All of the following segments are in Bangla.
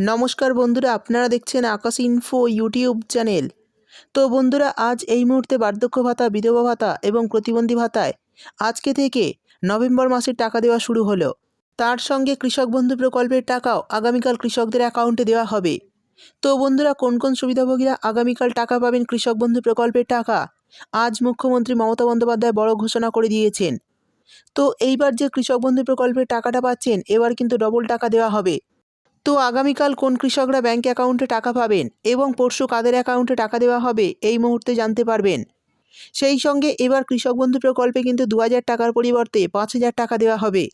নমস্কার বন্ধুরা, আপনারা দেখছেন আকাশ ইনফো ইউটিউব চ্যানেল তো বন্ধুরা, আজ এই মুহূর্তে বার্ধক্য ভাতা, বিধবা ভাতা এবং প্রতিবন্ধী ভাতায় আজকে থেকে নভেম্বর মাসের টাকা দেওয়া শুরু হলো। তার সঙ্গে কৃষক বন্ধু প্রকল্পের টাকাও আগামীকাল কৃষকদের অ্যাকাউন্টে দেওয়া হবে। তো বন্ধুরা, কোন কোন সুবিধাভোগীরা আগামীকাল টাকা পাবেন কৃষক বন্ধু প্রকল্পের টাকা, আজ মুখ্যমন্ত্রী মমতা বন্দ্যোপাধ্যায় বড় ঘোষণা করে দিয়েছেন। তো এইবার যে কৃষক বন্ধু প্রকল্পের টাকাটা পাচ্ছেন, এবার কিন্তু ডবল টাকা দেওয়া হবে। তো আগামীকাল কোন কৃষকরা ব্যাঙ্ক অ্যাকাউন্টে টাকা পাবেন এবং পরশু কাদের অ্যাকাউন্টে টাকা দেওয়া হবে, এই মুহূর্তে জানতে পারবেন। সেই সঙ্গে এবার কৃষক বন্ধু প্রকল্পে কিন্তু দু হাজার টাকার পরিবর্তে পাঁচ হাজার টাকা দেওয়া হবে।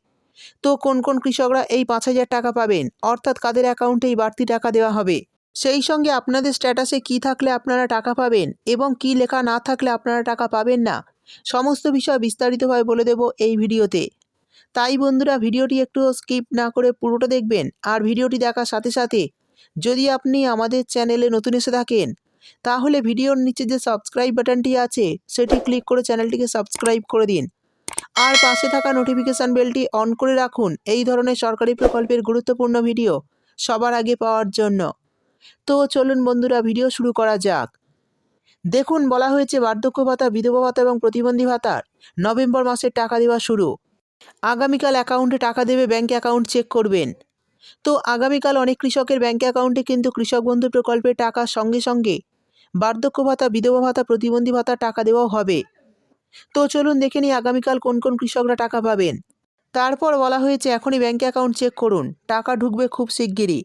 তো কোন কোন কৃষকরা এই পাঁচ হাজার টাকা পাবেন, অর্থাৎ কাদের অ্যাকাউন্টে এই বাড়তি টাকা দেওয়া হবে? সেই সঙ্গে আপনাদের স্ট্যাটাসে কি থাকলে আপনারা টাকা পাবেন এবং কি লেখা না থাকলে আপনারা টাকা পাবেন না, সমস্ত বিষয় বিস্তারিতভাবে বলে দেব এই ভিডিওতে। তাই বন্ধুরা ভিডিওটি একটু স্কিপ না করে পুরোটা দেখবেন আর ভিডিওটি দেখার সাথে সাথে যদি আপনি আমাদের চ্যানেলে নতুন এসে থাকেন, তাহলে ভিডিওর নিচে যে সাবস্ক্রাইব বাটনটি আছে, সেটি ক্লিক করে চ্যানেলটিকে সাবস্ক্রাইব করে দিন। আর পাশে থাকা নোটিফিকেশান বেলটি অন করে রাখুন, এই ধরনের সরকারি প্রকল্পের গুরুত্বপূর্ণ ভিডিও সবার আগে পাওয়ার জন্য। তো চলুন বন্ধুরা, ভিডিও শুরু করা যাক। দেখুন, বলা হয়েছে বার্ধক্য ভাতা, বিধবা ভাতা এবং প্রতিবন্ধী ভাতার নভেম্বর মাসের টাকা দেওয়া শুরু। আগামীকাল অ্যাকাউন্টে টাকা দেবে ব্যাঙ্ক অ্যাকাউন্ট চেক করবেন। তো আগামীকাল অনেক কৃষকের ব্যাঙ্ক অ্যাকাউন্টে কিন্তু কৃষক বন্ধু প্রকল্পের টাকার সঙ্গে সঙ্গে বার্ধক্য ভাতা, বিধবা ভাতা, প্রতিবন্ধী ভাতা টাকা দেওয়াও হবে। তো চলুন দেখে নিই আগামীকাল কোন কোন কৃষকরা টাকা পাবেন। তারপর বলা হয়েছে এখনই ব্যাঙ্ক অ্যাকাউন্ট চেক করুন, টাকা ঢুকবে খুব শিগগিরই।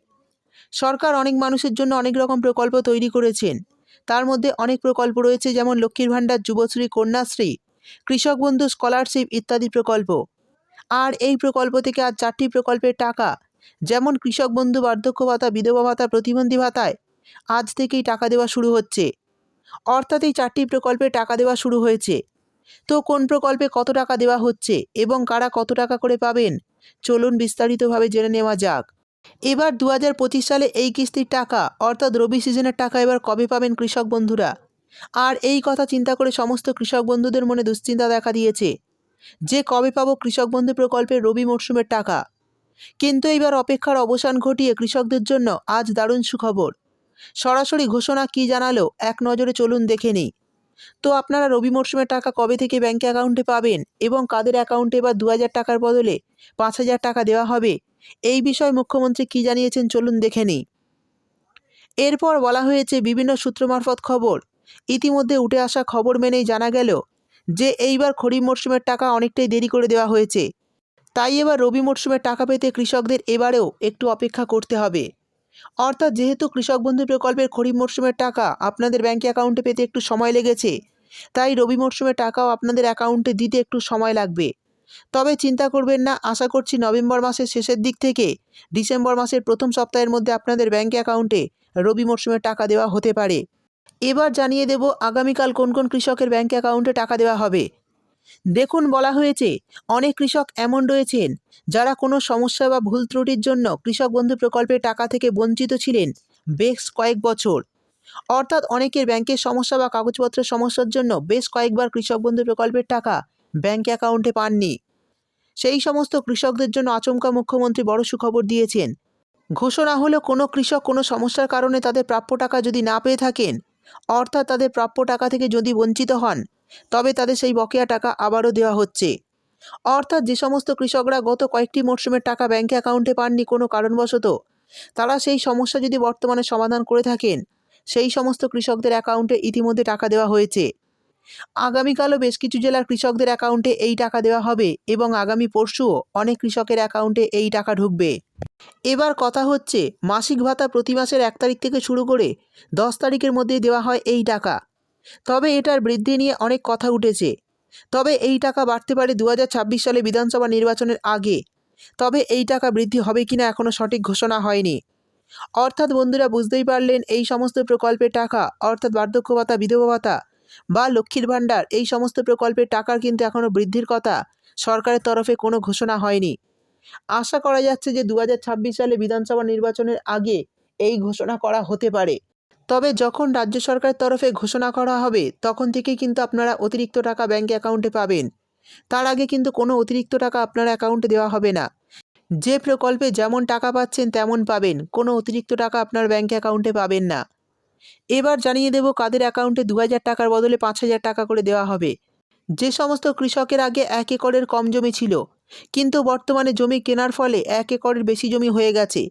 সরকার অনেক মানুষের জন্য অনেক রকম প্রকল্প তৈরি করেছেন। তার মধ্যে অনেক প্রকল্প রয়েছে যেমন লক্ষ্মীর ভাণ্ডার, যুবশ্রী, কন্যাশ্রী, কৃষক বন্ধু স্কলারশিপ ইত্যাদি প্রকল্প। আর এই প্রকল্প থেকে আজ চারটি প্রকল্পের টাকা। যেমন কৃষক বন্ধু বার্ধক্য ভাতা, বিধবা ভাতা, প্রতিবন্ধী ভাতায় আজ থেকেই টাকা দেওয়া শুরু হচ্ছে। অর্থাৎ এই চারটি প্রকল্পে টাকা দেওয়া শুরু হয়েছে। তো কোন প্রকল্পে কত টাকা দেওয়া হচ্ছে এবং কারা কত টাকা করে পাবেন? চলুন বিস্তারিতভাবে জেনে নেওয়া যাক। এবার দু হাজার পঁচিশ সালে এই কিস্তির টাকা, অর্থাৎ রবি সিজনের টাকা এবার কবে পাবেন কৃষক বন্ধুরা? আর এই কথা চিন্তা করে সমস্ত কৃষক বন্ধুদের মনে দুশ্চিন্তা দেখা দিয়েছে। যে কবে পাবো কৃষক বন্ধু প্রকল্পের রবি মরশুমের টাকা? কিন্তু এইবার অপেক্ষার অবসান ঘটিয়ে কৃষকদের জন্য আজ দারুণ সুখবর। সরাসরি ঘোষণা কি জানালো এক নজরে চলুন দেখে নিই। তো আপনারা রবি মরশুমের টাকা কবে থেকে ব্যাঙ্ক অ্যাকাউন্টে পাবেন এবং কাদের অ্যাকাউন্টে এবার দু টাকার বদলে পাঁচ হাজার টাকা দেওয়া হবে? এই বিষয়ে মুখ্যমন্ত্রী কি জানিয়েছেন চলুন দেখে নিই। এরপর বলা হয়েছে বিভিন্ন সূত্র মারফত খবর। ইতিমধ্যে উঠে আসা খবর মেনেই জানা গেল যে এইবার খরিফ মরশুমের টাকা অনেকটাই দেরি করে দেওয়া হয়েছে। তাই এবার রবি মরশুমের টাকা পেতে কৃষকদের এবারেও একটু অপেক্ষা করতে হবে। অর্থাৎ যেহেতু কৃষক বন্ধু প্রকল্পের খরিফ মরশুমের টাকা আপনাদের ব্যাঙ্ক অ্যাকাউন্টে পেতে একটু সময় লেগেছে, তাই রবি মরশুমের টাকাও আপনাদের অ্যাকাউন্টে দিতে একটু সময় লাগবে। তবে চিন্তা করবেন না, আশা করছি নভেম্বর মাসের শেষের দিক থেকে ডিসেম্বর মাসের প্রথম সপ্তাহের মধ্যে আপনাদের ব্যাঙ্ক অ্যাকাউন্টে রবি মরশুমের টাকা দেওয়া হতে পারে। এবার জানিয়ে দেব আগামীকাল কোন কোন কৃষকের ব্যাঙ্ক অ্যাকাউন্টে টাকা দেওয়া হবে। দেখুন বলা হয়েছে, অনেক কৃষক এমন রয়েছেন যারা কোনো সমস্যা বা ভুল ত্রুটির জন্য কৃষক বন্ধু প্রকল্পের টাকা থেকে বঞ্চিত ছিলেন বেশ কয়েক বছর। অর্থাৎ অনেকের ব্যাংকের সমস্যা বা কাগজপত্রের সমস্যার জন্য বেশ কয়েকবার কৃষক বন্ধু প্রকল্পের টাকা ব্যাঙ্ক অ্যাকাউন্টে পাননি। সেই সমস্ত কৃষকদের জন্য আচমকা মুখ্যমন্ত্রী বড় সুখবর দিয়েছেন। ঘোষণা হলো, কোনো কৃষক কোনো সমস্যার কারণে তাদের প্রাপ্য টাকা যদি না পেয়ে থাকেন অর্থাৎ তাদের প্রাপ্য টাকা থেকে যদি বঞ্চিত হন, তবে তাদের সেই বকেয়া টাকা আবারও দেওয়া হচ্ছে। অর্থাৎ যে সমস্ত কৃষকরা গত কয়েকটি মরশুমের টাকা ব্যাঙ্কে অ্যাকাউন্টে পাননি কোনো কারণবশত, তারা সেই সমস্যা যদি বর্তমানে সমাধান করে থাকেন, সেই সমস্ত কৃষকদের অ্যাকাউন্টে ইতিমধ্যে টাকা দেওয়া হয়েছে। আগামীকালও বেশ কিছু জেলার কৃষকদের অ্যাকাউন্টে এই টাকা দেওয়া হবে এবং আগামী পরশুও অনেক কৃষকের অ্যাকাউন্টে এই টাকা ঢুকবে। এবার কথা হচ্ছে, মাসিক ভাতা প্রতি মাসের এক তারিখ থেকে শুরু করে দশ তারিখের মধ্যেই দেওয়া হয় এই টাকা। তবে এটার বৃদ্ধি নিয়ে অনেক কথা উঠেছে। তবে এই টাকা বাড়তে পারে দু হাজার ছাব্বিশ সালে বিধানসভা নির্বাচনের আগে। তবে এই টাকা বৃদ্ধি হবে কিনা এখনও সঠিক ঘোষণা হয়নি। অর্থাৎ বন্ধুরা বুঝতেই পারলেন, এই সমস্ত প্রকল্পের টাকা, অর্থাৎ বার্ধক্য ভাতা, বিধবা ভাতা বা লক্ষ্মীর ভাণ্ডার, এই সমস্ত প্রকল্পের টাকার কিন্তু এখনও বৃদ্ধির কথা। সরকারের তরফে কোনো ঘোষণা হয়নি। আশা করা যাচ্ছে যে দু হাজার ছাব্বিশ সালে বিধানসভা নির্বাচনের আগে এই ঘোষণা করা হতে পারে। তবে যখন রাজ্য সরকারের তরফে ঘোষণা করা হবে, তখন থেকেই কিন্তু আপনারা অতিরিক্ত টাকা ব্যাঙ্ক অ্যাকাউন্টে পাবেন। তার আগে কিন্তু কোনো অতিরিক্ত টাকা আপনার অ্যাকাউন্টে দেওয়া হবে না। যে প্রকল্পে যেমন টাকা পাচ্ছেন, তেমন পাবেন। কোনো অতিরিক্ত টাকা আপনার ব্যাঙ্ক অ্যাকাউন্টে পাবেন না। এবার জানিয়ে দেব কাদের অ্যাকাউন্টে দু হাজার টাকার বদলে পাঁচ হাজার টাকা করে দেওয়া হবে। যে সমস্ত কৃষকের আগে এক একরের কম জমি ছিল, কিন্তু বর্তমানে জমি কেনার ফলে এক একরের বেশি জমি হয়ে গেছে।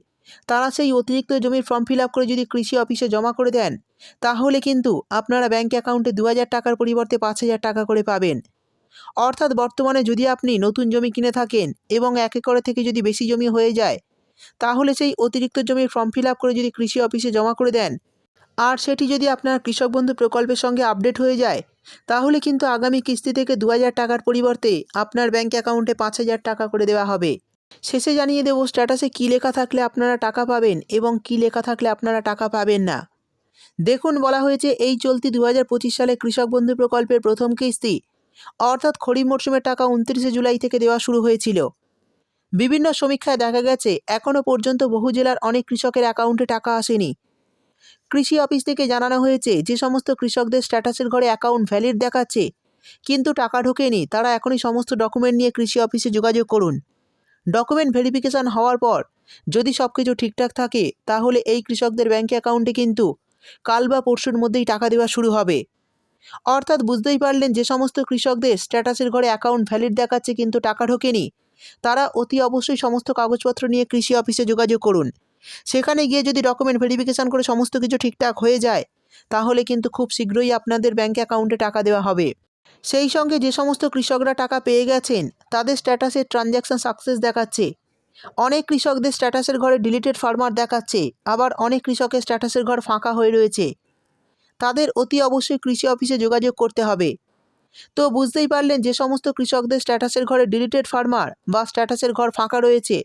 তারা সেই অতিরিক্ত জমির ফর্ম ফিল করে যদি কৃষি অফিসে জমা করে দেন, তাহলে কিন্তু আপনারা ব্যাঙ্ক অ্যাকাউন্টে দু হাজার টাকার পরিবর্তে পাঁচ হাজার টাকা করে পাবেন। অর্থাৎ বর্তমানে যদি আপনি নতুন জমি কিনে থাকেন এবং এক একরের থেকে যদি বেশি জমি হয়ে যায়, তাহলে সেই অতিরিক্ত জমির ফর্ম ফিল করে যদি কৃষি অফিসে জমা করে দেন আর সেটি যদি আপনার কৃষক বন্ধু প্রকল্পের সঙ্গে আপডেট হয়ে যায়, তাহলে কিন্তু আগামী কিস্তি থেকে দু হাজার টাকার পরিবর্তে আপনার ব্যাঙ্ক অ্যাকাউন্টে পাঁচ হাজার টাকা করে দেওয়া হবে। শেষে জানিয়ে দেবো স্ট্যাটাসে কী লেখা থাকলে আপনারা টাকা পাবেন এবং কী লেখা থাকলে আপনারা টাকা পাবেন না। দেখুন, বলা হয়েছে, এই চলতি দু হাজার পঁচিশ সালে কৃষক বন্ধু প্রকল্পের প্রথম কিস্তি, অর্থাৎ খরিফ মরশুমের টাকা উনত্রিশে জুলাই থেকে দেওয়া শুরু হয়েছিল। বিভিন্ন সমীক্ষায় দেখা গেছে এখনও পর্যন্ত বহু জেলার অনেক কৃষকের অ্যাকাউন্টে টাকা আসেনি। কৃষি অফিস থেকে জানানো হয়েছে যে সমস্ত কৃষকদের স্ট্যাটাসের ঘরে অ্যাকাউন্ট ভ্যালিড দেখাচ্ছে। কিন্তু টাকা ঢোকেনি, তারা এখনই সমস্ত ডকুমেন্ট নিয়ে কৃষি অফিসে যোগাযোগ করুন। ডকুমেন্ট ভেরিফিকেশন হওয়ার পর যদি সব কিছু ঠিকঠাক থাকে, তাহলে এই কৃষকদের ব্যাঙ্ক অ্যাকাউন্টে কিন্তু কাল বা পরশুর মধ্যেই টাকা দেওয়া শুরু হবে। অর্থাৎ বুঝতেই পারলেন যে সমস্ত কৃষকদের স্ট্যাটাসের ঘরে অ্যাকাউন্ট ভ্যালিড দেখাচ্ছে কিন্তু টাকা ঢোকেনি, তারা অতি অবশ্যই সমস্ত কাগজপত্র নিয়ে কৃষি অফিসে যোগাযোগ করুন। সেখানে গিয়ে যদি ডকুমেন্ট ভেরিফিকেশন করে সমস্ত কিছু ঠিকঠাক হয়ে যায়, তাহলে কিন্তু খুব শীঘ্রই আপনাদের ব্যাঙ্ক অ্যাকাউন্টে টাকা দেওয়া হবে। সেই সঙ্গে যে সমস্ত কৃষকরা টাকা পেয়ে গেছেন, তাদের স্ট্যাটাসের ট্রানজ্যাকশন সাকসেস দেখাচ্ছে। অনেক কৃষকদের স্ট্যাটাসের ঘরে ডিলিটেড ফার্মার দেখাচ্ছে, আবার অনেক কৃষকের স্ট্যাটাসের ঘর ফাঁকা হয়ে রয়েছে। তাদের অতি অবশ্যই কৃষি অফিসে যোগাযোগ করতে হবে। তো বুঝতেই পারলেন যে সমস্ত কৃষকদের স্ট্যাটাসের ঘরে ডিলিটেড ফার্মার বা স্ট্যাটাসের ঘর ফাঁকা রয়েছে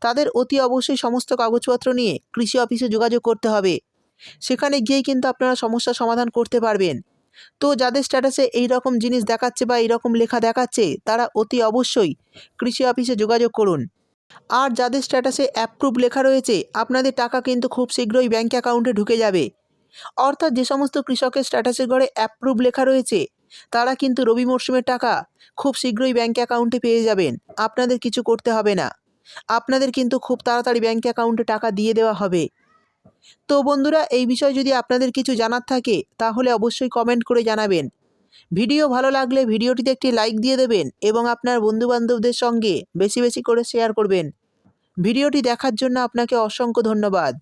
তাদের অতি অবশ্যই সমস্ত কাগজপত্র নিয়ে কৃষি অফিসে যোগাযোগ করতে হবে। সেখানে গিয়েই কিন্তু আপনারা সমস্যার সমাধান করতে পারবেন। তো যাদের স্ট্যাটাসে এই রকম জিনিস দেখাচ্ছে বা এই রকম লেখা দেখাচ্ছে, তারা অতি অবশ্যই কৃষি অফিসে যোগাযোগ করুন। আর যাদের স্ট্যাটাসে অ্যাপ্রুভ লেখা রয়েছে, আপনাদের টাকা কিন্তু খুব শীঘ্রই ব্যাঙ্ক অ্যাকাউন্টে ঢুকে যাবে। অর্থাৎ যে সমস্ত কৃষকের স্ট্যাটাসের ঘরে অ্যাপ্রুভ লেখা রয়েছে, তারা কিন্তু রবি মরশুমের টাকা খুব শীঘ্রই ব্যাঙ্ক অ্যাকাউন্টে পেয়ে যাবেন। আপনাদের কিছু করতে হবে না। আপনাদের কিন্তু খুব তাড়াতাড়ি ব্যাঙ্ক অ্যাকাউন্টে টাকা দিয়ে দেওয়া হবে। তো বন্ধুরা, এই বিষয়ে যদি আপনাদের কিছু জানার থাকে, তাহলে অবশ্যই কমেন্ট করে জানাবেন। ভিডিও ভালো লাগলে ভিডিওটিতে একটি লাইক দিয়ে দেবেন এবং আপনার বন্ধুবান্ধবদের সঙ্গে বেশি বেশি করে শেয়ার করবেন। ভিডিওটি দেখার জন্য আপনাকে অসংখ্য ধন্যবাদ।